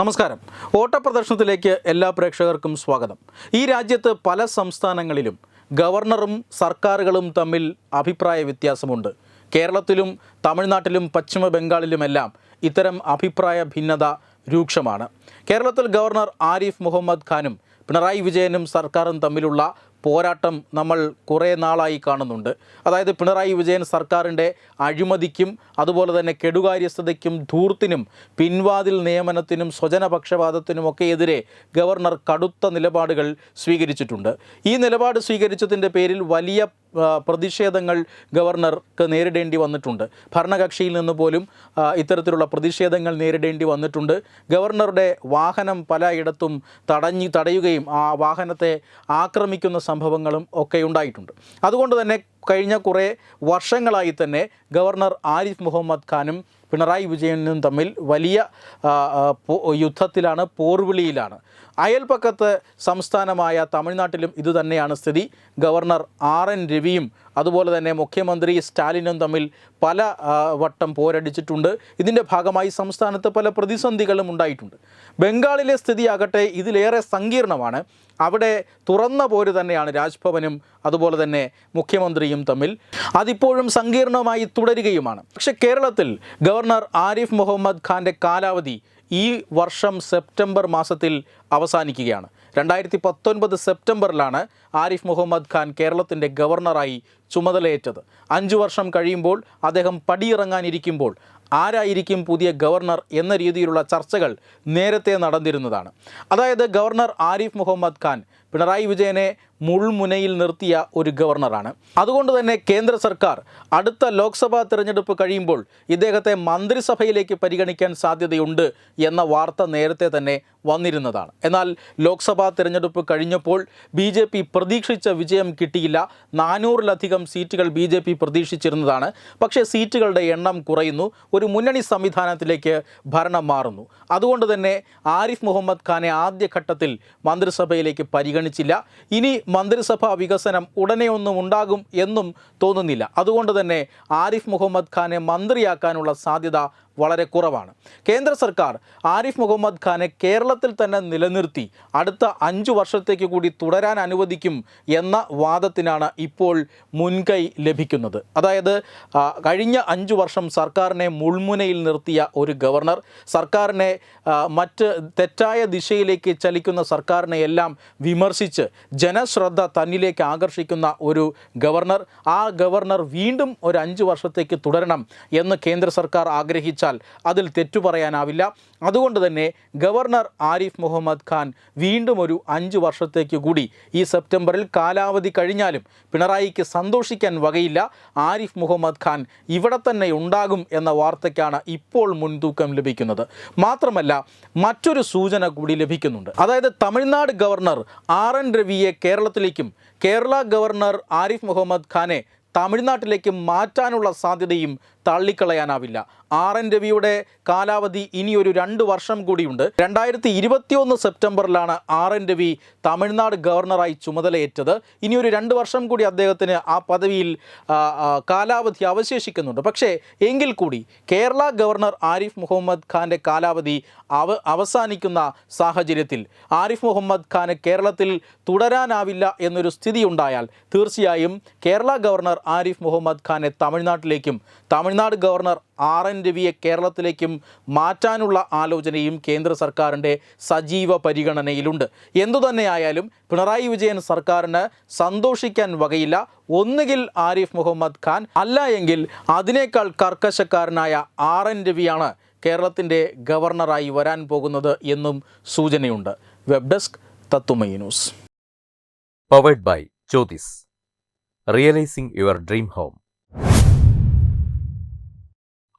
നമസ്കാരം. ഓട്ടപ്രദർശനത്തിലേക്ക് എല്ലാ പ്രേക്ഷകർക്കും സ്വാഗതം. ഈ രാജ്യത്ത് പല സംസ്ഥാനങ്ങളിലും ഗവർണറും സർക്കാരുകളും തമ്മിൽ അഭിപ്രായ വ്യത്യാസമുണ്ട്. കേരളത്തിലും തമിഴ്നാട്ടിലും പശ്ചിമ ബംഗാളിലുമെല്ലാം ഇത്തരം അഭിപ്രായ ഭിന്നത രൂക്ഷമാണ്. കേരളത്തിൽ ഗവർണർ ആരിഫ് മുഹമ്മദ് ഖാനും പിണറായി വിജയനും സർക്കാരും തമ്മിലുള്ള പോരാട്ടം നമ്മൾ കുറേ നാളായി കാണുന്നുണ്ട്. അതായത് പിണറായി വിജയൻ സർക്കാരിന്റെ അഴിമതിക്കും അതുപോലെ തന്നെ കെടുകാര്യസ്ഥതയ്ക്കും ധൂർത്തിനും പിൻവാതിൽ നിയമനത്തിനും സ്വജനപക്ഷപാതത്തിനുമൊക്കെ എതിരെ ഗവർണർ കടുത്ത നിലപാടുകൾ സ്വീകരിച്ചിട്ടുണ്ട്. ഈ നിലപാട് സ്വീകരിച്ചതിന്റെ പേരിൽ വലിയ പ്രതിഷേധങ്ങൾ ഗവർണർക്ക് നേരിടേണ്ടി വന്നിട്ടുണ്ട്. ഭരണകക്ഷിയിൽ നിന്ന് പോലും ഇത്തരത്തിലുള്ള പ്രതിഷേധങ്ങൾ നേരിടേണ്ടി വന്നിട്ടുണ്ട്. ഗവർണറുടെ വാഹനം പലയിടത്തും തടഞ്ഞ് തടയുകയും ആ വാഹനത്തെ ആക്രമിക്കുന്ന സംഭവങ്ങളും ഒക്കെ ഉണ്ടായിട്ടുണ്ട്. അതുകൊണ്ട് തന്നെ കഴിഞ്ഞ കുറേ വർഷങ്ങളായി തന്നെ ഗവർണർ ആരിഫ് മുഹമ്മദ് ഖാനും പിണറായി വിജയനും തമ്മിൽ വലിയ യുദ്ധത്തിലാണ് പോർവിളിയിലാണ്. അയൽപ്പക്കത്ത് സംസ്ഥാനമായ തമിഴ്നാട്ടിലും ഇതുതന്നെയാണ് സ്ഥിതി. ഗവർണർ ആർ എൻ രവിയും അതുപോലെ തന്നെ മുഖ്യമന്ത്രി സ്റ്റാലിനും തമ്മിൽ പല വട്ടം പോരടിച്ചിട്ടുണ്ട്. ഇതിന്റെ ഭാഗമായി സംസ്ഥാനത്ത് പല പ്രതിസന്ധികളും ഉണ്ടായിട്ടുണ്ട്. ബംഗാളിലെ സ്ഥിതിയാകട്ടെ ഇതിലേറെ സങ്കീർണമാണ്. അവിടെ തുറന്ന പോര് തന്നെയാണ് രാജ്ഭവനും അതുപോലെ തന്നെ മുഖ്യമന്ത്രിയും തമ്മിൽ. അതിപ്പോഴും സങ്കീർണമായി തുടരുകയുമാണ്. പക്ഷേ കേരളത്തിൽ ഗവർണർ ആരിഫ് മുഹമ്മദ് ഖാന്റെ കാലാവധി ഈ വർഷം സെപ്റ്റംബർ മാസത്തിൽ അവസാനിക്കുകയാണ്. രണ്ടായിരത്തി പത്തൊൻപത് സെപ്റ്റംബറിലാണ് ആരിഫ് മുഹമ്മദ് ഖാൻ കേരളത്തിന്റെ ഗവർണറായി ചുമതലയേറ്റത്. അഞ്ചു വർഷം കഴിയുമ്പോൾ അദ്ദേഹം പടിയിറങ്ങാനിരിക്കുമ്പോൾ ആരായിരിക്കും പുതിയ ഗവർണർ എന്ന രീതിയിലുള്ള ചർച്ചകൾ നേരത്തെ നടന്നിരുന്നതാണ്. അതായത് ഗവർണർ ആരിഫ് മുഹമ്മദ് ഖാൻ പിണറായി വിജയനെ മുൾമുനയിൽ നിർത്തിയ ഒരു ഗവർണറാണ്. അതുകൊണ്ട് തന്നെ കേന്ദ്ര സർക്കാർ അടുത്ത ലോക്സഭാ തിരഞ്ഞെടുപ്പ് കഴിയുമ്പോൾ ഇദ്ദേഹത്തെ മന്ത്രിസഭയിലേക്ക് പരിഗണിക്കാൻ സാധ്യതയുണ്ട് എന്ന വാർത്ത നേരത്തെ തന്നെ വന്നിരുന്നതാണ്. എന്നാൽ ലോക്സഭാ തിരഞ്ഞെടുപ്പ് കഴിഞ്ഞപ്പോൾ ബി ജെ പി പ്രതീക്ഷിച്ച വിജയം കിട്ടിയില്ല. നാനൂറിലധികം സീറ്റുകൾ ബി ജെ പി പ്രതീക്ഷിച്ചിരുന്നതാണ്. പക്ഷേ സീറ്റുകളുടെ എണ്ണം കുറയുന്നു. ഒരു മുന്നണി സംവിധാനത്തിലേക്ക് ഭരണം മാറുന്നു. അതുകൊണ്ട് തന്നെ ആരിഫ് മുഹമ്മദ് ഖാനെ ആദ്യഘട്ടത്തിൽ മന്ത്രിസഭയിലേക്ക് പരിഗണിച്ചില്ല. ഇനി മന്ത്രിസഭാ വികസനം ഉടനെ ഒന്നും ഉണ്ടാകും എന്നും തോന്നുന്നില്ല. അതുകൊണ്ട് തന്നെ ആരിഫ് മുഹമ്മദ് ഖാനെ മന്ത്രിയാക്കാനുള്ള സാധ്യത വളരെ കുറവാണ്. കേന്ദ്ര സർക്കാർ ആരിഫ് മുഹമ്മദ് ഖാനെ കേരളത്തിൽ തന്നെ നിലനിർത്തി അടുത്ത അഞ്ചു വർഷത്തേക്ക് കൂടി തുടരാൻ അനുവദിക്കും എന്ന വാദത്തിനാണ് ഇപ്പോൾ മുൻകൈ ലഭിക്കുന്നത്. അതായത് കഴിഞ്ഞ അഞ്ചു വർഷം സർക്കാരിനെ മുൾമുനയിൽ നിർത്തിയ ഒരു ഗവർണർ സർക്കാരിനെ മറ്റ് തെറ്റായ ദിശയിലേക്ക് ചലിക്കുന്ന സർക്കാരിനെ എല്ലാം വിമർശിച്ച് ജനശ്രദ്ധ തന്നിലേക്ക് ആകർഷിക്കുന്ന ഒരു ഗവർണർ ആ ഗവർണർ വീണ്ടും ഒരു അഞ്ച് വർഷത്തേക്ക് തുടരണം എന്ന് കേന്ദ്ര സർക്കാർ ആഗ്രഹിച്ചാൽ അതിൽ തെറ്റു പറയാനാവില്ല. അതുകൊണ്ട് തന്നെ ഗവർണർ ആരിഫ് മുഹമ്മദ് ഖാൻ വീണ്ടും ഒരു അഞ്ച് വർഷത്തേക്ക് കൂടി ഈ സെപ്റ്റംബറിൽ കാലാവധി കഴിഞ്ഞാലും പിണറായിക്ക് സന്തോഷിക്കാൻ വകയില്ല. ആരിഫ് മുഹമ്മദ് ഖാൻ ഇവിടെ തന്നെ ഉണ്ടാകും എന്ന വാർത്തയ്ക്കാണ് ഇപ്പോൾ മുൻതൂക്കം ലഭിക്കുന്നത്. മാത്രമല്ല മറ്റൊരു സൂചന കൂടി ലഭിക്കുന്നുണ്ട്. അതായത് തമിഴ്നാട് ഗവർണർ ആർ എൻ രവിയെ കേരളത്തിലേക്കും കേരള ഗവർണർ ആരിഫ് മുഹമ്മദ് ഖാനെ തമിഴ്നാട്ടിലേക്ക് മാറ്റാനുള്ള സാധ്യതയും തള്ളിക്കളയാനാവില്ല. ആർ എൻ രവിയുടെ കാലാവധി ഇനിയൊരു രണ്ട് വർഷം കൂടിയുണ്ട്. രണ്ടായിരത്തി ഇരുപത്തിയൊന്ന് സെപ്റ്റംബറിലാണ് ആർ എൻ രവി തമിഴ്നാട് ഗവർണറായി ചുമതലയേറ്റത്. ഇനിയൊരു രണ്ട് വർഷം കൂടി അദ്ദേഹത്തിന് ആ പദവിയിൽ കാലാവധി അവശേഷിക്കുന്നുണ്ട്. പക്ഷേ എങ്കിൽ കൂടി കേരള ഗവർണർ ആരിഫ് മുഹമ്മദ് ഖാന്റെ കാലാവധി അവ അവസാനിക്കുന്ന സാഹചര്യത്തിൽ ആരിഫ് മുഹമ്മദ് ഖാന് കേരളത്തിൽ തുടരാനാവില്ല എന്നൊരു സ്ഥിതി ഉണ്ടായാൽ തീർച്ചയായും കേരള ഗവർണർ ആരിഫ് മുഹമ്മദ് ഖാനെ തമിഴ്നാട്ടിലേക്കും തമിഴ്നാട് ഗവർണർ ആർ എൻ രവിയെ കേരളത്തിലേക്കും മാറ്റാനുള്ള ആലോചനയും കേന്ദ്ര സർക്കാരിന്റെ സജീവ പരിഗണനയിലുണ്ട്. എന്തുതന്നെയായാലും പിണറായി വിജയൻ സർക്കാരിന് സന്തോഷിക്കാൻ വകയില്ല. ഒന്നുകിൽ ആരിഫ് മുഹമ്മദ് ഖാൻ അല്ല എങ്കിൽ അതിനേക്കാൾ കർക്കശക്കാരനായ ആർ എൻ രവിയാണ് കേരളത്തിന്റെ ഗവർണറായി വരാൻ പോകുന്നത് എന്നും സൂചനയുണ്ട്. വെബ് ഡെസ്ക് തത്തുമൈ news. Powered by Jyothis realising your dream home.